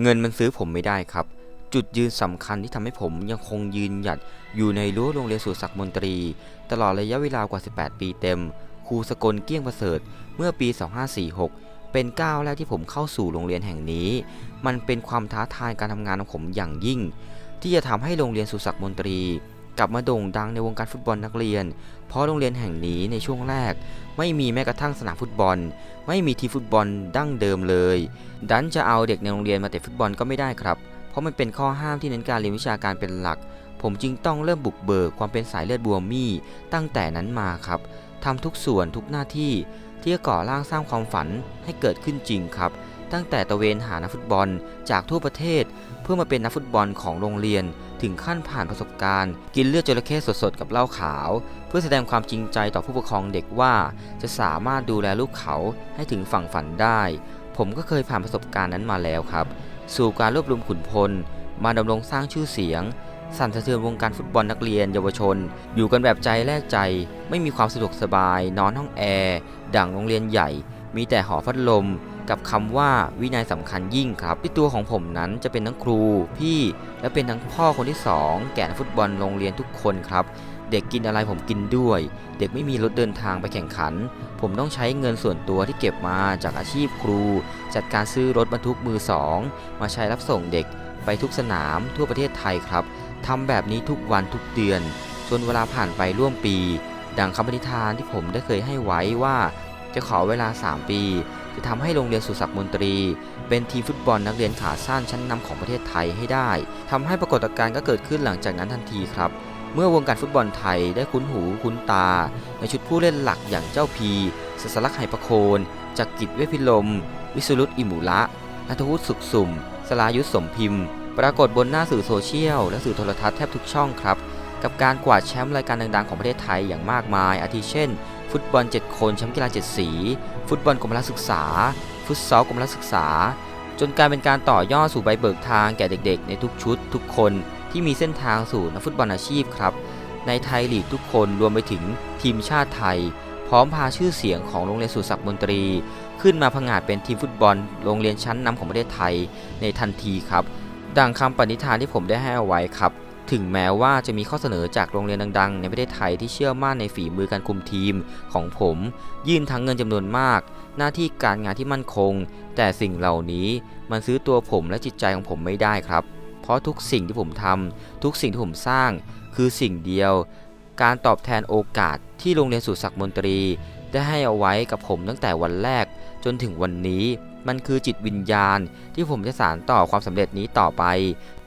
เงินมันซื้อผมไม่ได้ครับ จุดยืนสำคัญที่ทำให้ผมยังคงยืนหยัดอยู่ในรั้วโรงเรียนสุสักมนตรี ตลอดระยะเวลากว่า 18 ปีเต็ม ครูสกลเกี้ยงประเสริฐ เมื่อปี 2546 เป็นก้าวแรกที่ผมเข้าสู่โรงเรียนแห่งนี้ มันเป็นความท้าทายการทำงานของผมอย่างยิ่ง ที่จะทำให้โรงเรียนสุสักมนตรี กลับมาโด่งดังในวงการฟุตบอลนักเรียน เพราะโรงเรียนแห่งนี้ในช่วงแรก ไม่มีแม้กระทั่งสนามฟุตบอล ไม่มีทีฟุตบอลดั้งเดิมเลย ดันจะเอาเด็กในโรงเรียนมาเตะฟุตบอลก็ไม่ได้ครับ เพราะมันเป็นข้อห้ามที่เน้นการเรียนวิชาการเป็นหลัก ผมจึงต้องเริ่มบุกเบิกความเป็นสายเลือดบัวมี่ ตั้งแต่นั้นมาครับทำทุกส่วนทุกหน้าที่ที่จะก่อร่างสร้างความฝันให้เกิดขึ้นจริงครับ ตั้งแต่ตะเวนหานักฟุตบอลจากทั่วประเทศ เพื่อมาเป็นนักฟุตบอลของโรงเรียน ถึงขั้นผ่านประสบการณ์ กินเลือดจระเข้สดๆกับเหล้าขาว เพื่อแสดงความจริงใจต่อผู้ปกครองเด็กว่าจะสามารถดูแลลูกเขาให้ถึงฝั่งฝันได้ ผมก็เคยผ่านประสบการณ์นั้นมาแล้วครับ สู่การรวบรวมขุนพล มาดำรงสร้างชื่อเสียงสั่นสะเทือนวงการฟุตบอลนักเรียนเยาวชน อยู่กันแบบใจแลกใจ ไม่มีความสะดวกสบาย นอนห้องแอร์ ดั่งโรงเรียนใหญ่ มีแต่หอพัดลม กับคำว่าวินัยสำคัญยิ่งครับที่ตัวของผมนั้นจะเป็นทั้งครูพี่ และเป็นทั้งพ่อคนที่สองแก่นฟุตบอลโรงเรียนทุกคนครับเด็กกินอะไรผมกินด้วย เด็กไม่มีรถเดินทางไปแข่งขัน ผมต้องใช้เงินส่วนตัวที่เก็บมาจากอาชีพครู จัดการซื้อรถบรรทุกมือสองมาใช้รับส่งเด็กไปทุกสนามทั่วประเทศไทยครับทำแบบนี้ทุกวันทุกเดือน จนเวลาผ่านไปร่วมปี ดังคำปฏิฐานที่ผมได้เคยให้ไว้ว่า จะขอเวลา 3 ปี จะทำให้โรงเรียนสุศักดิ์มนตรี เป็นทีมฟุตบอลนักเรียนขาสั้นชั้นนำของประเทศไทยให้ได้ทำให้ปรากฏการณ์ก็เกิดขึ้นหลังจากนั้นทันทีครับ เมื่อวงการฟุตบอลไทยได้คุ้นหูคุ้นตา ในชุดผู้เล่นหลักอย่างเจ้าพีสสลักไหประโคนจักกิจเวพิลม วิสุรุตอิมุระนัทวุฒิสุขสุ่ม สลายุทธสมพิมพ์ ปรากฏบนหน้าสื่อโซเชียล และสื่อโทรทัศน์แทบทุกช่องครับ กับการกวาดแชมป์รายการดังๆของประเทศไทยอย่างมากมาย อาทิเช่น ฟุตบอล 7 คนแชมป์กีฬา 7 สี ฟุตบอลกรมพละศึกษา ฟุตซอลกรมพละศึกษา จนกลายเป็นการต่อยอดสู่ใบเบิกทางแก่เด็กๆ ในทุกชุด ทุกคนที่มีเส้นทางสู่นักฟุตบอลอาชีพครับในไทยลีกทุกคนรวมไปถึงทีมชาติไทย พร้อมพาชื่อเสียงของโรงเรียนสุศักมนตรี ขึ้นมาผงาดเป็นทีมฟุตบอลโรงเรียนชั้นนำของประเทศไทยในทันทีครับ ดังคำปณิธานที่ผมได้ให้เอาไว้ครับ ถึงแม้ว่าจะมีข้อเสนอจากโรงเรียนดัง ๆ ในประเทศไทยที่เชื่อมั่นในฝีมือการคุมทีมของผม ยื่นทั้งเงินจำนวนมาก หน้าที่การงานที่มั่นคง แต่สิ่งเหล่านี้มันซื้อตัวผมและจิตใจของผมไม่ได้ครับ เพราะทุกสิ่งที่ผมทำทุกสิ่งที่ผมสร้าง คือสิ่งเดียว การตอบแทนโอกาสที่โรงเรียนสุศักดิ์มนตรี ได้ให้เอาไว้กับผมตั้งแต่วันแรกจนถึงวันนี้ มันคือจิตวิญญาณที่ผมจะสานต่อความสำเร็จนี้ต่อไป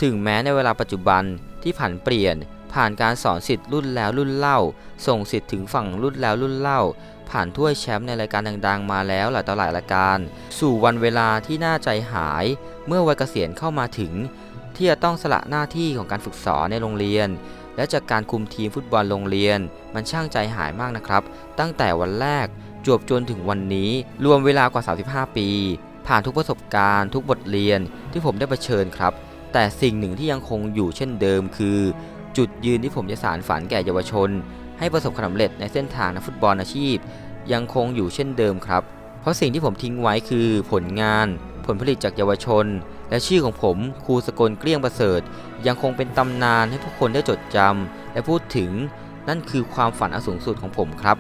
ถึงแม้ในเวลาปัจจุบันที่ผันเปลี่ยน ผ่านการสอนสิทธิ์รุ่นแล้วรุ่นเล่า ส่งสิทธิ์ถึงฝั่งรุ่นแล้วรุ่นเล่า ผ่านถ้วยแชมป์ในรายการดังๆ มาแล้วหลายต่อหลายรายการ สู่วันเวลาที่น่าใจหาย เมื่อวัยเกษียณเข้ามาถึง ที่จะต้องสละหน้าที่ของการฝึกสอนในโรงเรียนและจากการคุมทีมฟุตบอลโรงเรียน มันช่างใจหายมากนะครับ ตั้งแต่วันแรก จวบจนถึงวันนี้รวมเวลากว่า 35 ปี ผ่านทุกประสบการณ์ทุกบทเรียนที่ผมได้เผชิญครับ แต่สิ่งหนึ่งที่ยังคงอยู่เช่นเดิมคือ จุดยืนที่ผมจะสานฝันแก่เยาวชน ให้ประสบความสำเร็จในเส้นทางนักฟุตบอลอาชีพ ยังคงอยู่เช่นเดิมครับ เพราะสิ่งที่ผมทิ้งไว้คือผลงาน ผลผลิตจากเยาวชน และชื่อของผมครูสกลเกลี้ยงประเสริฐ ยังคงเป็นตำนานให้ผู้คนได้จดจำและพูดถึงนั่นคือความฝันอันสูงสุดของผมครับ